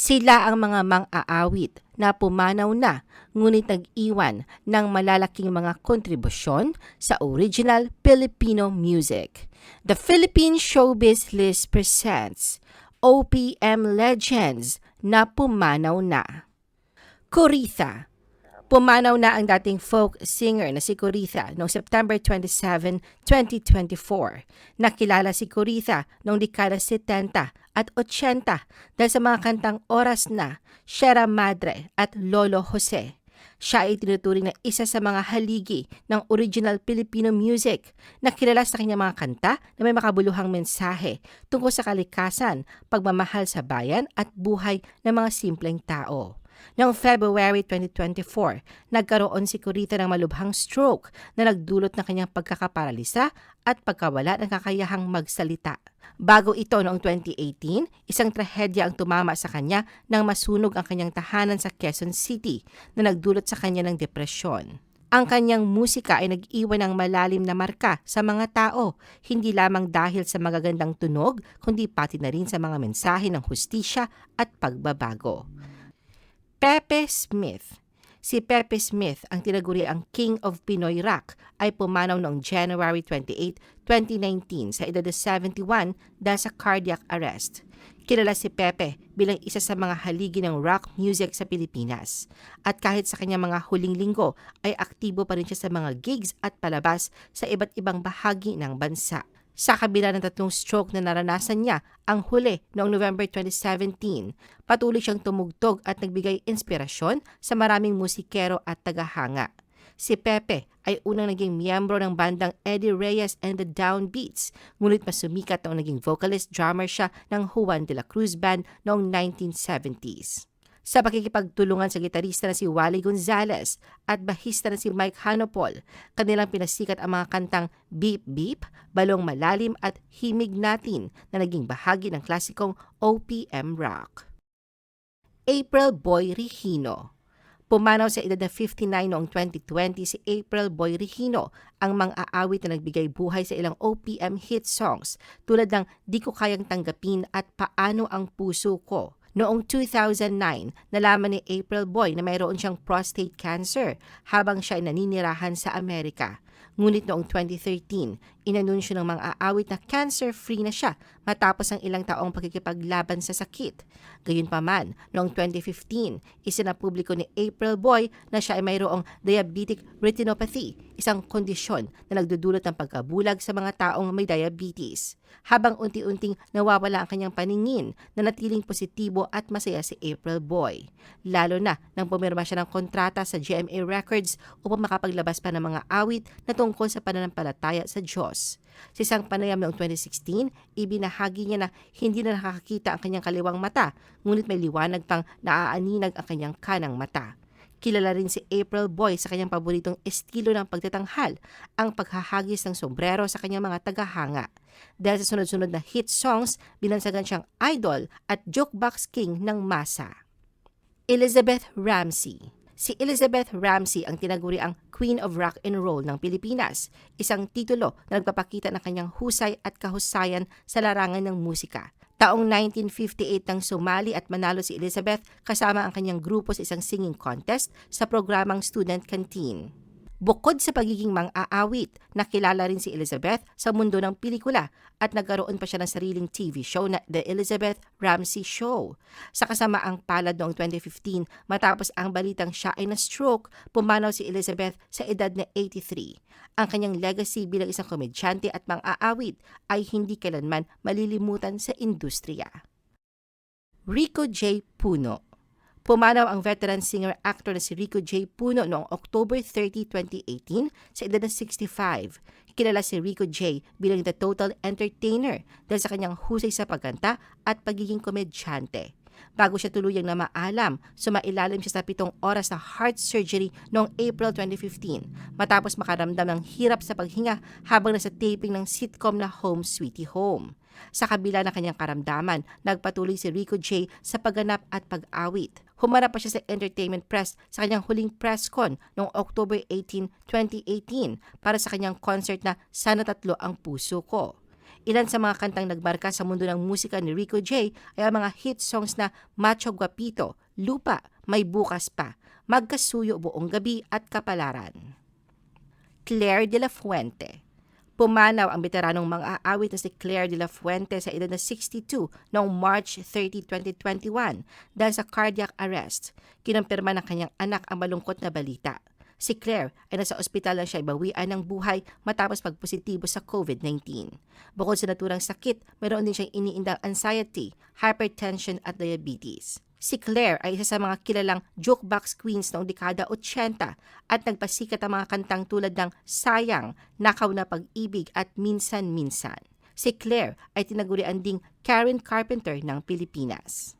Sila ang mga mang-aawit na pumanaw na ngunit nag-iwan ng malalaking mga kontribusyon sa original Filipino music. The Philippine Showbiz List presents OPM Legends na pumanaw na. Coritha Pumanaw na ang dating folk singer na si Coritha noong September 27, 2024. Nakilala si Coritha noong dekada 70 at 80 dahil sa mga kantang Oras Na, Sierra Madre at Lolo Jose. Siya ay tinuturing na isa sa mga haligi ng original Filipino music na kilala sa kanyang mga kanta na may makabuluhang mensahe tungkol sa kalikasan, pagmamahal sa bayan at buhay ng mga simpleng tao. Noong February 2024, nagkaroon si Corita ng malubhang stroke na nagdulot ng kanyang pagkakaparalisa at pagkawala ng kakayahang magsalita. Bago ito noong 2018, isang trahedya ang tumama sa kanya nang masunog ang kanyang tahanan sa Quezon City na nagdulot sa kanya ng depresyon. Ang kanyang musika ay nag-iwan ng malalim na marka sa mga tao, hindi lamang dahil sa magagandang tunog, kundi pati na rin sa mga mensahe ng hustisya at pagbabago. Pepe Smith. Si Pepe Smith, ang tinaguri ang King of Pinoy Rock, ay pumanaw noong January 28, 2019 sa edad na 71 dahil sa cardiac arrest. Kilala si Pepe bilang isa sa mga haligi ng rock music sa Pilipinas. At kahit sa kanyang mga huling linggo ay aktibo pa rin siya sa mga gigs at palabas sa iba't ibang bahagi ng bansa. Sa kabila ng tatlong stroke na naranasan niya, ang huli noong November 2017, patuloy siyang tumugtog at nagbigay inspirasyon sa maraming musikero at tagahanga. Si Pepe ay unang naging miyembro ng bandang Eddie Reyes and the Downbeats, ngunit mas sumikat noong naging vocalist-drummer siya ng Juan de la Cruz Band noong 1970s sa pakikipagtulungan sa gitarista na si Wally Gonzalez at bahista na si Mike Hanopol. Kanilang pinasikat ang mga kantang Beep Beep, Balong Malalim at Himig Natin na naging bahagi ng klasikong OPM rock. April Boy Regino Pumanaw sa edad na 59 noong 2020 si April Boy Regino, ang mang-aawit na nagbigay buhay sa ilang OPM hit songs tulad ng Di Ko Kayang Tanggapin at Paano Ang Puso Ko. Noong 2009, nalaman ni April Boy na mayroon siyang prostate cancer habang siya ay naninirahan sa Amerika. Ngunit noong 2013, inanunsyo ng mga aawit na cancer-free na siya matapos ang ilang taong pagkikipaglaban sa sakit. Gayunpaman, noong 2015, isinapubliko ni April Boy na siya ay mayroong diabetic retinopathy, isang kondisyon na nagdudulot ng pagkabulag sa mga taong may diabetes. Habang unti-unting nawawala ang kanyang paningin, na natiling positibo at masaya si April Boy. Lalo na nang pumirma siya ng kontrata sa GMA Records upang makapaglabas pa ng mga awit na tungkol sa pananampalataya sa Diyos. Sa isang panayam noong 2016, ibinahagi niya na hindi na nakakakita ang kanyang kaliwang mata, ngunit may liwanag pang naaaninag ang kanyang kanang mata. Kilala rin si April Boy sa kanyang paboritong estilo ng pagtatanghal, ang paghahagis ng sombrero sa kanyang mga tagahanga. Dahil sa sunod-sunod na hit songs, binansagan siyang idol at jokebox king ng masa. Elizabeth Ramsey Si Elizabeth Ramsey ang tinaguri ang Queen of Rock and Roll ng Pilipinas, isang titulo na nagpapakita ng kanyang husay at kahusayan sa larangan ng musika. Taong 1958 nang sumali at manalo si Elizabeth kasama ang kanyang grupo sa isang singing contest sa programang Student Canteen. Bukod sa pagiging mang-aawit, nakilala rin si Elizabeth sa mundo ng pelikula at nagkaroon pa siya ng sariling TV show na The Elizabeth Ramsey Show. Sa kasamaang palad noong 2015, matapos ang balitang siya ay na-stroke, pumanaw si Elizabeth sa edad na 83. Ang kanyang legacy bilang isang komedyante at mang-aawit ay hindi kailanman malilimutan sa industriya. Rico J. Puno Pumanaw ang veteran singer-actor na si Rico J. Puno noong October 30, 2018 sa edad na 65. Kilala si Rico J. bilang the total entertainer dahil sa kanyang husay sa pagkanta at pagiging komedyante. Bago siya tuluyang na maalam, sumailalim siya sa pitong oras na heart surgery noong April 2015 matapos makaramdam ng hirap sa paghinga habang nasa taping ng sitcom na Home Sweetie Home. Sa kabila ng kanyang karamdaman, nagpatuloy si Rico J sa pagganap at pag-awit. Humarap pa siya sa entertainment press sa kanyang huling press con noong October 18, 2018 para sa kanyang concert na Sana Tatlo ang Puso Ko. Ilan sa mga kantang nagbarka sa mundo ng musika ni Rico J ay ang mga hit songs na Macho Guapito, Lupa, May Bukas Pa, Magkasuyo Buong Gabi at Kapalaran. Claire de la Fuente Pumanaw ang veteranong mga aawit na si Claire de la Fuente sa edad na 62 noong March 30, 2021 dahil sa cardiac arrest. Kinampirma ng kanyang anak ang malungkot na balita. Si Claire ay nasa ospital lang siya ibawian ng buhay matapos pagpositibo sa COVID-19. Bukod sa naturang sakit, mayroon din siyang iniindang anxiety, hypertension at diabetes. Si Claire ay isa sa mga kilalang jukebox queens noong dekada 80 at nagpasikat ang mga kantang tulad ng Sayang, Nakaw na Pag-ibig at Minsan-Minsan. Si Claire ay tinagurian ding Karen Carpenter ng Pilipinas.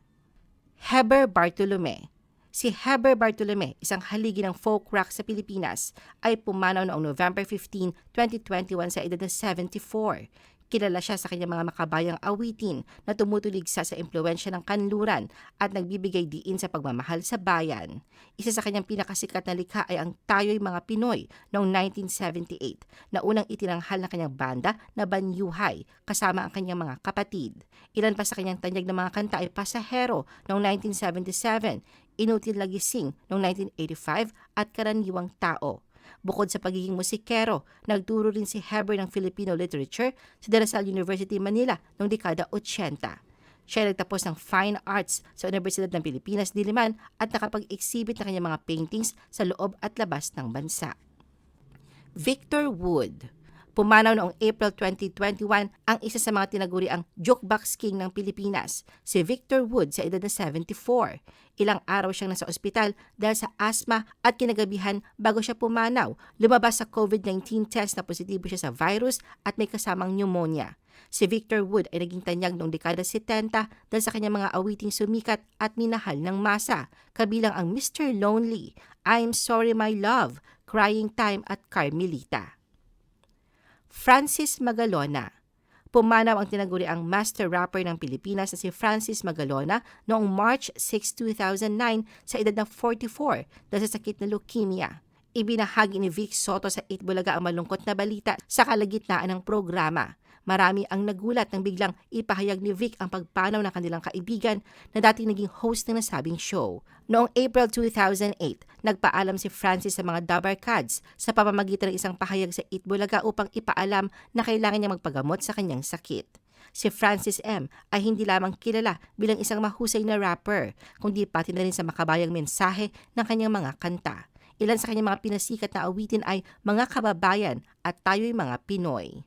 Heber Bartolome Si Heber Bartolome, isang haligi ng folk rock sa Pilipinas, ay pumanaw noong November 15, 2021 sa edad na 74. Kilala siya sa kanyang mga makabayang awitin na tumutuligsa sa impluensya ng kanluran at nagbibigay diin sa pagmamahal sa bayan. Isa sa kanyang pinakasikat na likha ay ang Tayo'y Mga Pinoy noong 1978 na unang itinanghal ng kanyang banda na Banyuhay kasama ang kanyang mga kapatid. Ilan pa sa kanyang tanyag na mga kanta ay Pasahero noong 1977, Inutil Lagising noong 1985 at Karaniwang Tao. Bukod sa pagiging musikero, nagturo rin si Heber ng Filipino Literature sa De La Salle University, Manila noong dekada 80. Siya ay nagtapos ng Fine Arts sa Universidad ng Pilipinas, Diliman at nakapag-exhibit ng kanyang mga paintings sa loob at labas ng bansa. Victor Wood Pumanaw noong April 2021 ang isa sa mga tinaguriang jukebox king ng Pilipinas, si Victor Wood sa edad na 74. Ilang araw siyang nasa ospital dahil sa asma at kinagabihan bago siya pumanaw. Lumabas sa COVID-19 test na positibo siya sa virus at may kasamang pneumonia. Si Victor Wood ay naging tanyag noong dekada 70 dahil sa kanyang mga awiting sumikat at minahal ng masa, kabilang ang Mr. Lonely, I'm Sorry My Love, Crying Time at Carmelita. Francis Magalona. Pumanaw ang tinaguriang master rapper ng Pilipinas na si Francis Magalona noong March 6, 2009 sa edad ng 44 dahil sa sakit na leukemia. Ibinahagi ni Vic Soto sa Itbulaga ang malungkot na balita sa kalagitnaan ng programa. Marami ang nagulat nang biglang ipahayag ni Vic ang pagpanaw ng kanilang kaibigan na dati naging host ng nasabing show. Noong April 2008, nagpaalam si Francis sa mga Dabarkads sa pamamagitan ng isang pahayag sa Itbulaga upang ipaalam na kailangan niya magpagamot sa kanyang sakit. Si Francis M. ay hindi lamang kilala bilang isang mahusay na rapper, kundi pati na rin sa makabayang mensahe ng kanyang mga kanta. Ilan sa kanyang mga pinasikat na awitin ay Mga Kababayan at Tayo'y Mga Pinoy.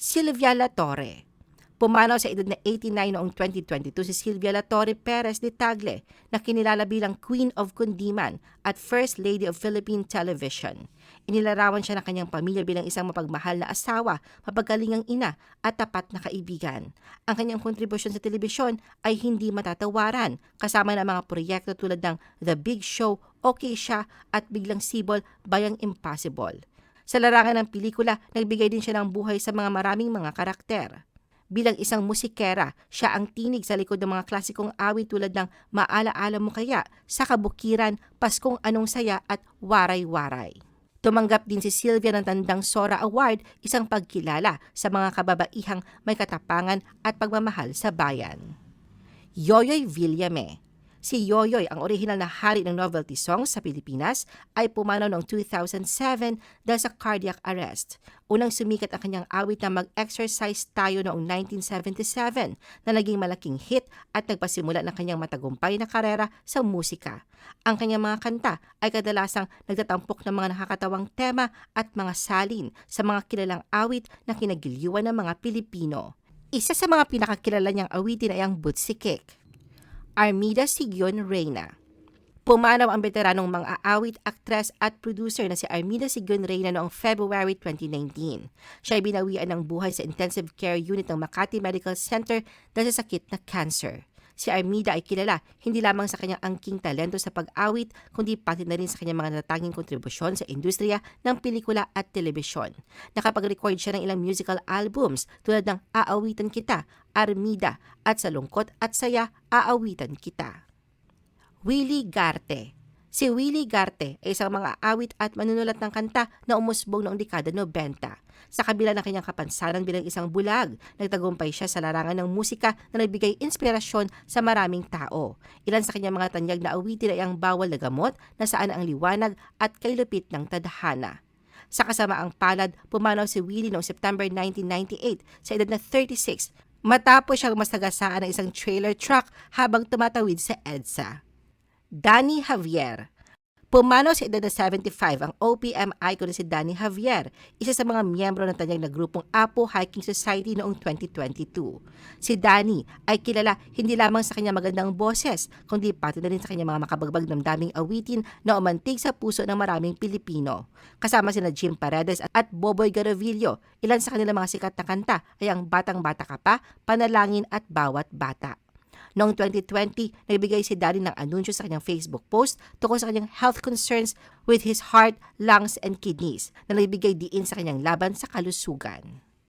Silvia La Torre. Pumanaw sa edad na 89 noong 2022 si Silvia La Torre Perez de Tagle na kinilala bilang Queen of Kundiman at First Lady of Philippine Television. Inilarawan siya ng kanyang pamilya bilang isang mapagmahal na asawa, mapagalingang ina at tapat na kaibigan. Ang kanyang kontribusyon sa telebisyon ay hindi matatawaran kasama ng mga proyekto tulad ng The Big Show, Okay Siya at Biglang Sibol, Bayang Impossible. Sa larangan ng pelikula, nagbigay din siya ng buhay sa mga maraming mga karakter. Bilang isang musikera, siya ang tinig sa likod ng mga klasikong awit tulad ng Maalaala mo kaya, Sa Kabukiran, Paskong Anong Saya at Waray-Waray. Tumanggap din si Sylvia ng Tandang Sora Award, isang pagkilala sa mga kababaihang may katapangan at pagmamahal sa bayan. Yoyoy Villame Si Yoyoy, ang original na hari ng novelty songs sa Pilipinas, ay pumanaw noong 2007 dahil sa cardiac arrest. Unang sumikat ang kanyang awit na Mag-Exercise Tayo noong 1977 na naging malaking hit at nagpasimula ng kanyang matagumpay na karera sa musika. Ang kanyang mga kanta ay kadalasang nagtatampok ng mga nakakatawang tema at mga salin sa mga kilalang awit na kinagiliwan ng mga Pilipino. Isa sa mga pinakakilala niyang awitin ay ang Butsikik. Armida Sigyon Reyna. Pumanaw ang veteranong mga aawit, aktres at producer na si Armida Sigyon Reyna noong February 2019. Siya ay binawian ng buhay sa intensive care unit ng Makati Medical Center dahil sa sakit na cancer. Si Armida ay kilala hindi lamang sa kanyang angking talento sa pag-awit, kundi pati na rin sa kanyang mga natatanging kontribusyon sa industriya ng pelikula at telebisyon. Nakapag-record siya ng ilang musical albums tulad ng Aawitan Kita, Armida at Sa Lungkot at Saya, Aawitan Kita. Willie Garte Si Willie Garte ay isang mga awit at manunulat ng kanta na umusbong noong dekada 90. Sa kabila ng kanyang kapansanan bilang isang bulag, nagtagumpay siya sa larangan ng musika na nagbigay inspirasyon sa maraming tao. Ilan sa kanyang mga tanyag na awitin ay ang Bawal na Gamot na saan ang liwanag at kailupit ng tadhana. Sa kasamaang palad, pumanaw si Willie noong September 1998 sa edad na 36 matapos siyang masagasaan ng isang trailer truck habang tumatawid sa EDSA. Danny Javier. Pumanaw sa edad na 75 ang OPM icon na si Danny Javier, isa sa mga miyembro ng tanyag na grupong Apo Hiking Society noong 2022. Si Danny ay kilala hindi lamang sa kanyang magandang boses, kundi pati na rin sa kanyang mga makabagbag damdaming awitin na umantig sa puso ng maraming Pilipino. Kasama sina Jim Paredes at Boboy Garovillo, ilan sa kanilang mga sikat na kanta ay ang Batang Bata Ka Pa, Panalangin at Bawat Bata. Noong 2020, nagbigay si Danny ng anunsyo sa kanyang Facebook post tungkol sa kanyang health concerns with his heart, lungs, and kidneys na nagbigay diin sa kanyang laban sa kalusugan.